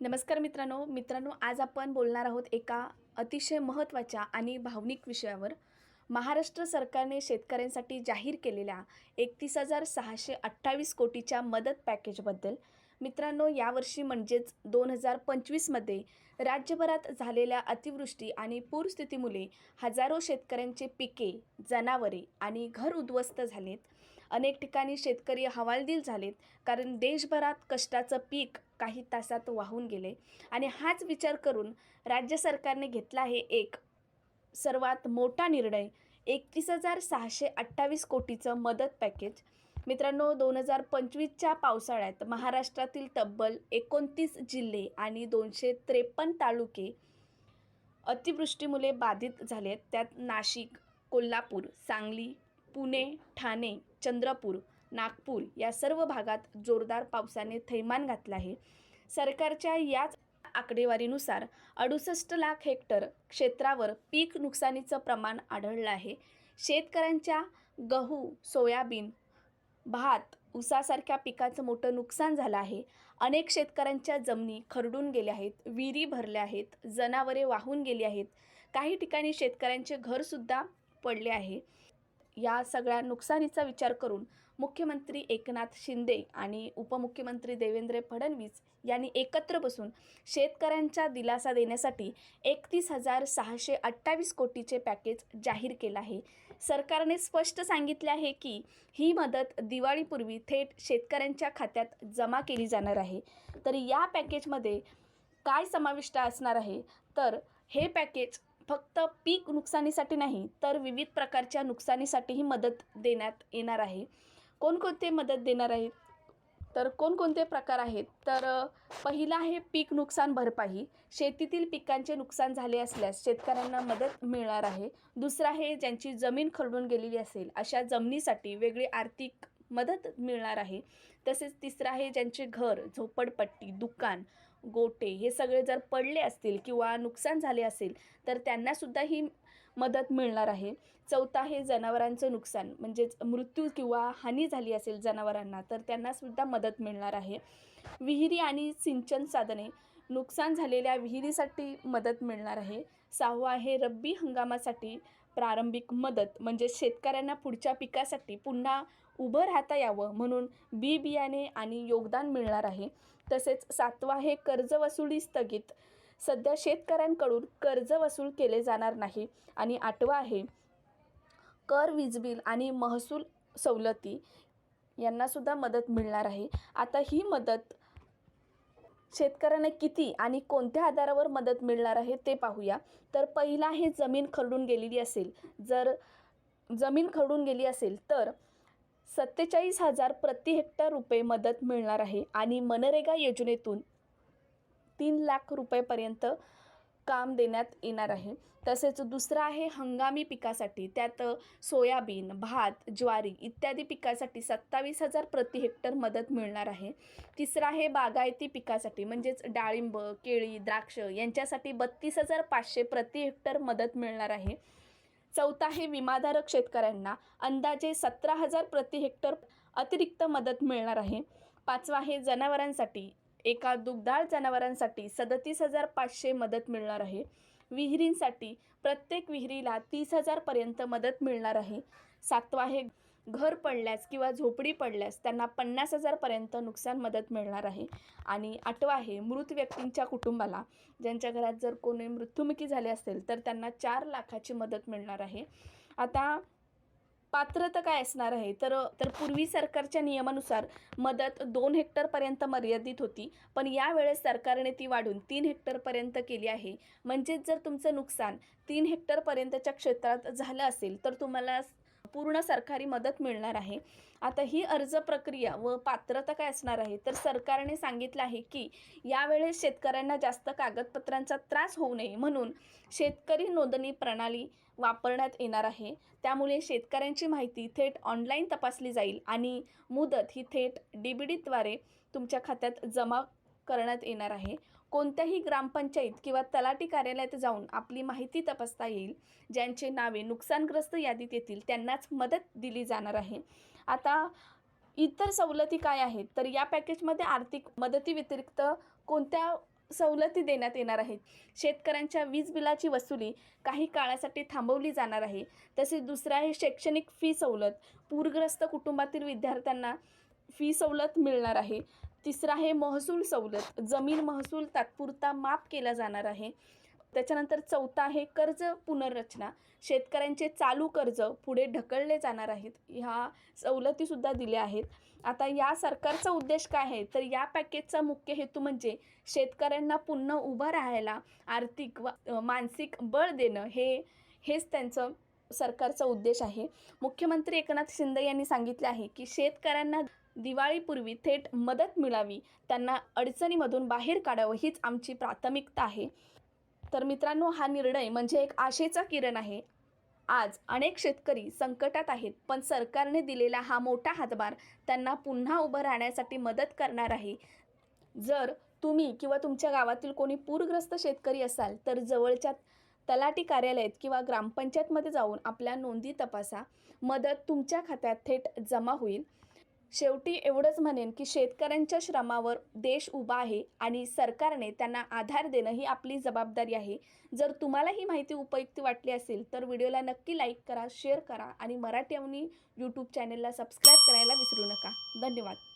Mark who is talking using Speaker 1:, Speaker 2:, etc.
Speaker 1: नमस्कार मित्रांनो. मित्रांनो आज आपण बोलणार आहोत एका अतिशय महत्त्वाच्या आणि भावनिक विषयावर. महाराष्ट्र सरकारने शेतकऱ्यांसाठी जाहीर केलेल्या एकतीस हजार सहाशे अठ्ठावीस कोटीच्या मदत पॅकेजबद्दल मित्रांनो यावर्षी म्हणजेच दोन हजार पंचवीसमध्ये राज्यभरात झालेल्या अतिवृष्टी आणि पूरस्थितीमुळे हजारो शेतकऱ्यांचे पिके जनावरे आणि घर उद्ध्वस्त झालेत. अनेक ठिकाणी शेतकरी हवालदिल झालेत कारण देशभरात कष्टाचं पीक काही तासात वाहून गेले. आणि हाच विचार करून राज्य सरकारने घेतला आहे एक सर्वात मोठा निर्णय एकतीस हजार सहाशे अठ्ठावीस कोटीचं मदत पॅकेज. मित्रांनो दोन हजार पंचवीसच्या पावसाळ्यात महाराष्ट्रातील तब्बल एकोणतीस जिल्हे आणि दोनशे त्रेपन्न तालुके अतिवृष्टीमुळे बाधित झाले आहेत. त्यात नाशिक कोल्हापूर सांगली पुणे ठाणे चंद्रपूर नागपूर या सर्व भागात जोरदार पावसाने थैमान घातलं आहे. सरकारच्या याच आकडेवारीनुसार अडुसष्ट लाख हेक्टर क्षेत्रावर पीक नुकसानीचं प्रमाण आढळलं आहे. शेतकऱ्यांच्या गहू सोयाबीन भात ऊसासारख्या पिकाचं मोठं नुकसान झालं आहे. अनेक शेतकऱ्यांच्या जमिनी खरडून गेल्या आहेत विहिरी भरल्या आहेत जनावरे वाहून गेली आहेत. काही ठिकाणी शेतकऱ्यांचे घरसुद्धा पडले आहे. या सगळ्या नुकसानीचा विचार करून मुख्यमंत्री एकनाथ शिंदे आणि उपमुख्यमंत्री देवेंद्र फडणवीस यांनी एकत्र बसून शेतकऱ्यांचा दिलासा देण्यासाठी एकतीस हजार सहाशे अठ्ठावीस कोटीचे पॅकेज जाहीर केलं आहे. सरकारने स्पष्ट सांगितले आहे की ही मदत दिवाळीपूर्वी थेट शेतकऱ्यांच्या खात्यात जमा केली जाणार आहे. तर या पॅकेजमध्ये काय समाविष्ट असणार आहे? तर हे पॅकेज फक्त पीक नुकसानीसाठी नाही तर विविध प्रकारच्या नुकसानीसाठीही मदत देण्यात येणार आहे. कोणकोणते मदत देणार आहे? तर कोणकोणते प्रकार आहेत? तर पहिला आहे पीक नुकसान भरपाई. शेतीतील पिकांचे नुकसान झाले असल्यास शेतकऱ्यांना मदत मिळणार आहे. दुसरं आहे ज्यांची जमीन खरडून गेलेली असेल अशा जमिनीसाठी वेगळी आर्थिक मदत मिळणार आहे. तसेच तिसरं आहे ज्यांचे घर झोपडपट्टी दुकान गोटे हे सगळे जर पडले असतील किंवा नुकसान झाले असेल तर त्यांनासुद्धा ही मदत मिळणार आहे. चौथा आहे जनावरांचं नुकसान म्हणजेच मृत्यू किंवा हानी झाली असेल जनावरांना तर त्यांनासुद्धा मदत मिळणार आहे. विहिरी आणि सिंचन साधने नुकसान झालेल्या विहिरीसाठी मदत मिळणार आहे. सहावं आहे रब्बी हंगामासाठी प्रारंभिक मदत म्हणजे शेतकऱ्यांना पुढच्या पिकासाठी पुन्हा उभं राहता यावं म्हणून बी बियाणे आणि योगदान मिळणार आहे. तसेच सातवा हे कर्ज वसुली स्थगित. सध्या शेतकऱ्यांकडून कर्ज वसूल केले जाणार नाही. आणि आठवा आहे कर वीज बिल आणि महसूल सवलती यांनासुद्धा मदत मिळणार आहे. आता ही मदत शेतकऱ्यांना किती आणि कोणत्या आधारावर मदत मिळणार आहे ते पाहूया. तर पहिला आहे जमीन खरडून गेलेली असेल. जर जमीन खरडून गेली असेल तर सत्तेचाळीस हजार प्रति हेक्टर रुपये मदत मिळणार आहे. आणि मनरेगा योजनेतून तीन लाख रुपयेपर्यंत काम देण्यात येणार आहे. तसेच दुसरं आहे हंगामी पिकासाठी. त्यात सोयाबीन भात ज्वारी इत्यादी पिकासाठी सत्तावीस हजार प्रति हेक्टर मदत मिळणार आहे. तिसरं आहे बागायती पिकासाठी म्हणजेच डाळिंब केळी द्राक्ष यांच्यासाठी बत्तीस हजार पाचशे प्रति हेक्टर मदत मिळणार आहे. चौथा आहे विमाधारक शेतकऱ्यांना अंदाजे सतरा हजार प्रति हेक्टर अतिरिक्त मदत मिळणार आहे. पाचवा आहे जनावरांसाठी एका दुग्धाळ जनावरांसाठी सदतीस हजार पाचशे मदत मिळणार आहे. विहिरींसाठी प्रत्येक विहिरीला तीस हजारपर्यंत मदत मिळणार आहे. सातवा आहे घर पडल्यास किंवा झोपडी पडल्यास त्यांना पन्नास हजारपर्यंत नुकसान मदत मिळणार आहे. आणि आठवा आहे मृत व्यक्तींच्या कुटुंबाला ज्यांच्या घरात जर कोणी मृत्युमुखी झाले असेल तर त्यांना चार लाखाची मदत मिळणार आहे. आता पात्रता काय असणार आहे? तर तर पूर्वी सरकारच्या नियमानुसार मदत दोन हेक्टरपर्यंत मर्यादित होती. पण यावेळेस सरकारने ती वाढून तीन हेक्टरपर्यंत केली आहे. म्हणजेच जर तुमचं नुकसान तीन हेक्टरपर्यंतच्या क्षेत्रात झालं असेल तर तुम्हाला पूर्ण सरकारी मदत मिळणार आहे. आता ही अर्ज प्रक्रिया व पात्रता काय असणार आहे? तर सरकारने सांगितलं आहे की यावेळेस शेतकऱ्यांना जास्त कागदपत्रांचा त्रास होऊ नये म्हणून शेतकरी नोंदणी प्रणाली वापरण्यात येणार आहे. त्यामुळे शेतकऱ्यांची माहिती थेट ऑनलाईन तपासली जाईल आणि मुदत ही थेट डी बी डीद्वारे तुमच्या खात्यात जमा करण्यात येणार आहे. कोणत्याही ग्रामपंचायत किंवा तलाठी कार्यालयात जाऊन आपली माहिती तपासता येईल. ज्यांचे नावे नुकसानग्रस्त यादीत येतील त्यांनाच मदत दिली जाणार आहे. आता इतर सवलती काय आहेत? तर या पॅकेजमध्ये आर्थिक मदतीव्यतिरिक्त कोणत्या सवलती देण्यात येणार आहेत. शेतकऱ्यांच्या वीज बिलाची वसुली काही काळासाठी थांबवली जाणार आहे. तसेच दुसरं आहे शैक्षणिक फी सवलत. पूरग्रस्त कुटुंबातील विद्यार्थ्यांना फी सवलत मिळणार आहे. तिसरं आहे महसूल सवलत. जमीन महसूल तात्पुरता माफ केला जाणार आहे. त्याच्यानंतर चौथा आहे कर्ज पुनर्रचना. शेतकऱ्यांचे चालू कर्ज पुढे ढकलले जाणार आहेत. ह्या सवलतीसुद्धा दिल्या आहेत. आता या सरकारचा उद्देश काय आहे? तर या पॅकेजचा मुख्य हेतू म्हणजे शेतकऱ्यांना पुन्हा उभं राहायला आर्थिक व मानसिक बळ देणं हे हेच त्यांचं सरकारचा उद्देश आहे. मुख्यमंत्री एकनाथ शिंदे यांनी सांगितले आहे की शेतकऱ्यांना दिवाळीपूर्वी थेट मदत मिळावी. त्यांना अडचणीमधून बाहेर काढावं हीच आमची प्राथमिकता आहे. तर मित्रांनो हा निर्णय म्हणजे एक आशेचा किरण आहे. आज अनेक शेतकरी संकटात आहेत पण सरकारने दिलेला हा मोठा हातभार त्यांना पुन्हा उभं राहण्यासाठी मदत करणार आहे. जर तुम्ही किंवा तुमच्या गावातील कोणी पूरग्रस्त शेतकरी असाल तर जवळच्या तलाठी कार्यालयात किंवा ग्रामपंचायतमध्ये जाऊन आपल्या नोंदी तपासा. मदत तुमच्या खात्यात थेट जमा होईल. शेवटी एवढंच म्हणेन की शेतकऱ्यांच्या श्रमावर देश उभा आहे आणि सरकारने त्यांना आधार देणं ही आपली जबाबदारी आहे. जर तुम्हाला ही माहिती उपयुक्त वाटली असेल तर व्हिडिओला नक्की लाईक करा शेअर करा आणि मराठी अवनी यूट्यूब चॅनेलला सबस्क्राईब करायला विसरू नका. धन्यवाद.